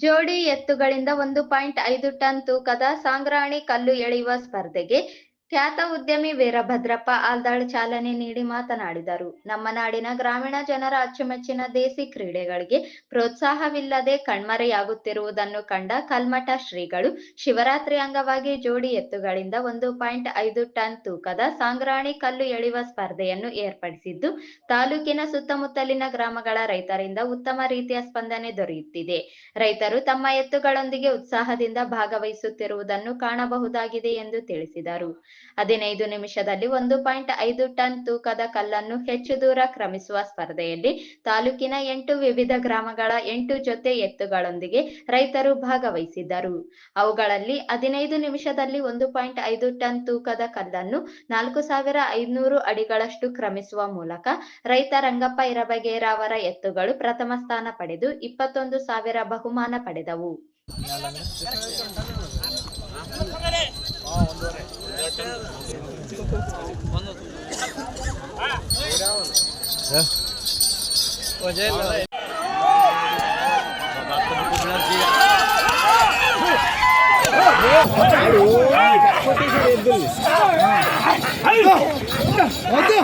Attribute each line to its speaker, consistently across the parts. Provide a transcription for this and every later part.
Speaker 1: ಜೋಡಿ ಎತ್ತುಗಳಿಂದ ಒಂದು ಪಾಯಿಂಟ್ ಐದು ಟನ್ ತೂಕದ ಸಾಂಗ್ರಾಣಿ ಕಲ್ಲು ಎಳೆಯುವ ಸ್ಪರ್ಧೆಗೆ ಖ್ಯಾತ ಉದ್ಯಮಿ ವೀರಭದ್ರಪ್ಪ ಆಲ್ದಾಳ್ ಚಾಲನೆ ನೀಡಿ ಮಾತನಾಡಿದರು. ನಮ್ಮ ನಾಡಿನ ಗ್ರಾಮೀಣ ಜನರ ಅಚ್ಚುಮೆಚ್ಚಿನ ದೇಸಿ ಕ್ರೀಡೆಗಳಿಗೆ ಪ್ರೋತ್ಸಾಹವಿಲ್ಲದೆ ಕಣ್ಮರೆಯಾಗುತ್ತಿರುವುದನ್ನು ಕಂಡ ಕಲ್ಮಠ ಶ್ರೀಗಳು ಶಿವರಾತ್ರಿ ಅಂಗವಾಗಿ ಜೋಡಿ ಎತ್ತುಗಳಿಂದ ಒಂದು ಪಾಯಿಂಟ್ ಐದು ಟನ್ ತೂಕದ ಸಾಂಗ್ರಾಣಿ ಕಲ್ಲು ಎಳೆಯುವ ಸ್ಪರ್ಧೆಯನ್ನು ಏರ್ಪಡಿಸಿದ್ದು, ತಾಲೂಕಿನ ಸುತ್ತಮುತ್ತಲಿನ ಗ್ರಾಮಗಳ ರೈತರಿಂದ ಉತ್ತಮ ರೀತಿಯ ಸ್ಪಂದನೆ ದೊರೆಯುತ್ತಿದೆ. ರೈತರು ತಮ್ಮ ಎತ್ತುಗಳೊಂದಿಗೆ ಉತ್ಸಾಹದಿಂದ ಭಾಗವಹಿಸುತ್ತಿರುವುದನ್ನು ಕಾಣಬಹುದಾಗಿದೆ ಎಂದು ತಿಳಿಸಿದರು. ಹದಿನೈದು ನಿಮಿಷದಲ್ಲಿ ಒಂದು ಪಾಯಿಂಟ್ ಐದು ಟನ್ ತೂಕದ ಕಲ್ಲನ್ನು ಹೆಚ್ಚು ದೂರ ಕ್ರಮಿಸುವ ಸ್ಪರ್ಧೆಯಲ್ಲಿ ತಾಲೂಕಿನ ಎಂಟು ವಿವಿಧ ಗ್ರಾಮಗಳ ಎಂಟು ಜೊತೆ ಎತ್ತುಗಳೊಂದಿಗೆ ರೈತರು ಭಾಗವಹಿಸಿದ್ದರು. ಅವುಗಳಲ್ಲಿ ಹದಿನೈದು ನಿಮಿಷದಲ್ಲಿ ಒಂದು ಪಾಯಿಂಟ್ ಐದು ಟನ್ ತೂಕದ ಕಲ್ಲನ್ನು ನಾಲ್ಕು ಸಾವಿರ ಐದುನೂರು ಅಡಿಗಳಷ್ಟು ಕ್ರಮಿಸುವ ಮೂಲಕ ರೈತ ರಂಗಪ್ಪ ಇರಬಗೇರ ಅವರ ಎತ್ತುಗಳು ಪ್ರಥಮ ಸ್ಥಾನ ಪಡೆದು ಇಪ್ಪತ್ತೊಂದು ಸಾವಿರ ಬಹುಮಾನ ಪಡೆದವು.
Speaker 2: Yeah. 어때?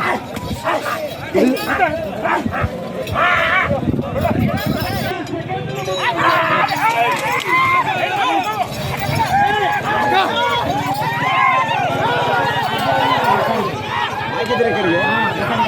Speaker 2: ఇక్కడ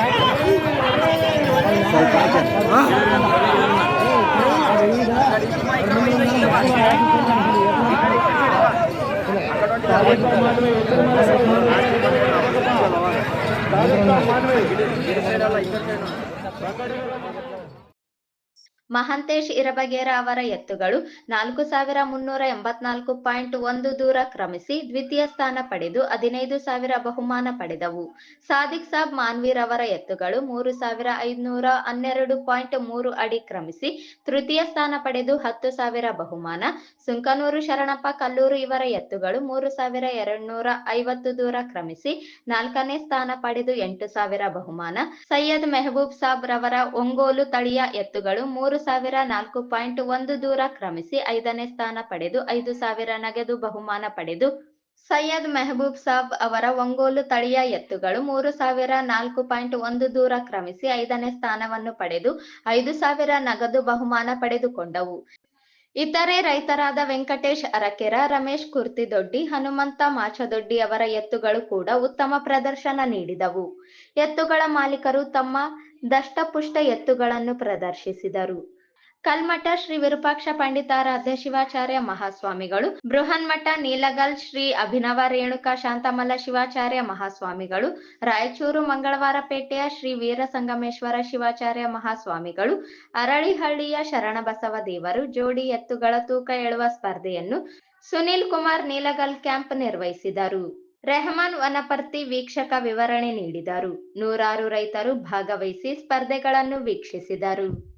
Speaker 1: ಮಹಾಂತೇಶ್ ಇರಬಗೇರ ಅವರ ಎತ್ತುಗಳು ನಾಲ್ಕು ಸಾವಿರ ಮುನ್ನೂರ ಎಂಬತ್ನಾಲ್ಕು ಪಾಯಿಂಟ್ ಒಂದು ದೂರ ಕ್ರಮಿಸಿ ದ್ವಿತೀಯ ಸ್ಥಾನ ಪಡೆದು ಹದಿನೈದು ಸಾವಿರ ಬಹುಮಾನ ಪಡೆದವು. ಸಾದಿಕ್ ಸಾಬ್ ಮಾನ್ವೀರ್ ಅವರ ಎತ್ತುಗಳು ಮೂರು ಸಾವಿರ ಹನ್ನೆರಡು ಪಾಯಿಂಟ್ ಮೂರು ಅಡಿ ಕ್ರಮಿಸಿ ತೃತೀಯ ಸ್ಥಾನ ಪಡೆದು ಹತ್ತು ಸಾವಿರ ಬಹುಮಾನ. ಸುಂಕನೂರು ಶರಣಪ್ಪ ಕಲ್ಲೂರು ಇವರ ಎತ್ತುಗಳು ಮೂರು ಸಾವಿರ ಎರಡ್ನೂರ ಐವತ್ತು ದೂರ ಕ್ರಮಿಸಿ ನಾಲ್ಕನೇ ಸ್ಥಾನ ಪಡೆದು ಎಂಟು ಸಾವಿರ ಬಹುಮಾನ. ಸೈಯದ್ ಮೆಹಬೂಬ್ ಸಾಬ್ ರವರ ಒಂಗೋಲು ತಳಿಯ ಎತ್ತುಗಳು ಮೂರು ಸಾವಿರ ನಾಲ್ಕು ಪಾಯಿಂಟ್ ಒಂದು ದೂರ ಕ್ರಮಿಸಿ ಐದನೇ ಸ್ಥಾನ ಪಡೆದು ಐದು ಸಾವಿರ ನಗದು ಬಹುಮಾನ ಪಡೆದು ಸೈಯದ್ ಮೆಹಬೂಬ್ ಸಾಬ್ ಅವರ ಒಂಗೋಲು ತಳಿಯ ಎತ್ತುಗಳು ಮೂರು ಸಾವಿರ ನಾಲ್ಕು ಪಾಯಿಂಟ್ ಒಂದು ದೂರ ಕ್ರಮಿಸಿ ಐದನೇ ಸ್ಥಾನವನ್ನು ಪಡೆದು ಐದು ಸಾವಿರ ನಗದು ಬಹುಮಾನ ಪಡೆದುಕೊಂಡವು. ಇತರೆ ರೈತರಾದ ವೆಂಕಟೇಶ್ ಅರಕೆರ, ರಮೇಶ್ ಕುರ್ತಿದೊಡ್ಡಿ, ಹನುಮಂತ ಮಾಚದೊಡ್ಡಿ ಅವರ ಎತ್ತುಗಳು ಕೂಡ ಉತ್ತಮ ಪ್ರದರ್ಶನ ನೀಡಿದವು. ಎತ್ತುಗಳ ಮಾಲೀಕರು ತಮ್ಮ ದಷ್ಟಪುಷ್ಟ ಎತ್ತುಗಳನ್ನು ಪ್ರದರ್ಶಿಸಿದರು. ಕಲ್ಮಠ ಶ್ರೀ ವಿರೂಪಾಕ್ಷ ಪಂಡಿತಾರಾಧ್ಯ ಶಿವಾಚಾರ್ಯ ಮಹಾಸ್ವಾಮಿಗಳು, ಬೃಹನ್ಮಠ ನೀಲಗಲ್ ಶ್ರೀ ಅಭಿನವ ರೇಣುಕಾ ಶಾಂತಮಲ್ಲ ಶಿವಾಚಾರ್ಯ ಮಹಾಸ್ವಾಮಿಗಳು, ರಾಯಚೂರು ಮಂಗಳವಾರ ಪೇಟೆಯ ಶ್ರೀ ವೀರ ಸಂಗಮೇಶ್ವರ ಶಿವಾಚಾರ್ಯ ಮಹಾಸ್ವಾಮಿಗಳು, ಅರಳಿಹಳ್ಳಿಯ ಶರಣಬಸವ ದೇವರು ಜೋಡಿ ಎತ್ತುಗಳ ತೂಕ ಎಳುವ ಸ್ಪರ್ಧೆಯನ್ನು ಸುನಿಲ್ ಕುಮಾರ್ ನೀಲಗಲ್ ಕ್ಯಾಂಪ್ ನಿರ್ವಹಿಸಿದರು. ರೆಹಮಾನ್ ವನಪರ್ತಿ ವೀಕ್ಷಕ ವಿವರಣೆ ನೀಡಿದರು. ನೂರಾರು ರೈತರು ಭಾಗವಹಿಸಿ ಸ್ಪರ್ಧೆಗಳನ್ನು ವೀಕ್ಷಿಸಿದರು.